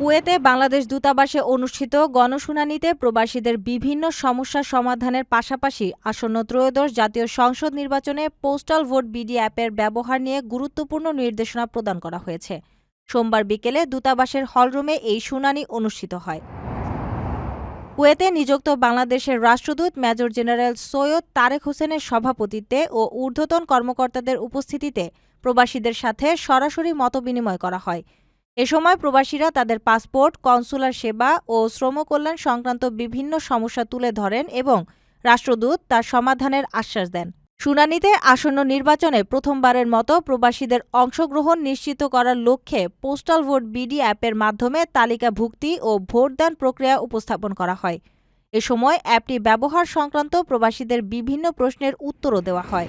কুয়েতে বাংলাদেশ দূতাবাসে অনুষ্ঠিত গণশুনানিতে প্রবাসীদের বিভিন্ন সমস্যা সমাধানের পাশাপাশি আসন্ন ত্রয়োদশ জাতীয় সংসদ নির্বাচনে পোস্টাল ভোট বিডি অ্যাপের ব্যবহার নিয়ে গুরুত্বপূর্ণ নির্দেশনা প্রদান করা হয়েছে। সোমবার বিকেলে দূতাবাসের হলরুমে এই শুনানি অনুষ্ঠিত হয়। কুয়েতে নিযুক্ত বাংলাদেশের রাষ্ট্রদূত মেজর জেনারেল সৈয়দ তারেক হোসেনের সভাপতিত্বে ও ঊর্ধ্বতন কর্মকর্তাদের উপস্থিতিতে প্রবাসীদের সাথে সরাসরি মতবিনিময় করা হয়। এ সময় প্রবাসীরা তাদের পাসপোর্ট, কনসুলার সেবা ও শ্রমকল্যাণ সংক্রান্ত বিভিন্ন সমস্যা তুলে ধরেন এবং রাষ্ট্রদূত তার সমাধানের আশ্বাস দেন। শুনানিতে আসন্ন নির্বাচনে প্রথমবারের মতো প্রবাসীদের অংশগ্রহণ নিশ্চিত করার লক্ষ্যে পোস্টাল ভোট বিডি অ্যাপের মাধ্যমে তালিকাভুক্তি ও ভোটদান প্রক্রিয়া উপস্থাপন করা হয়। এ সময় অ্যাপটি ব্যবহার সংক্রান্ত প্রবাসীদের বিভিন্ন প্রশ্নের উত্তরও দেওয়া হয়।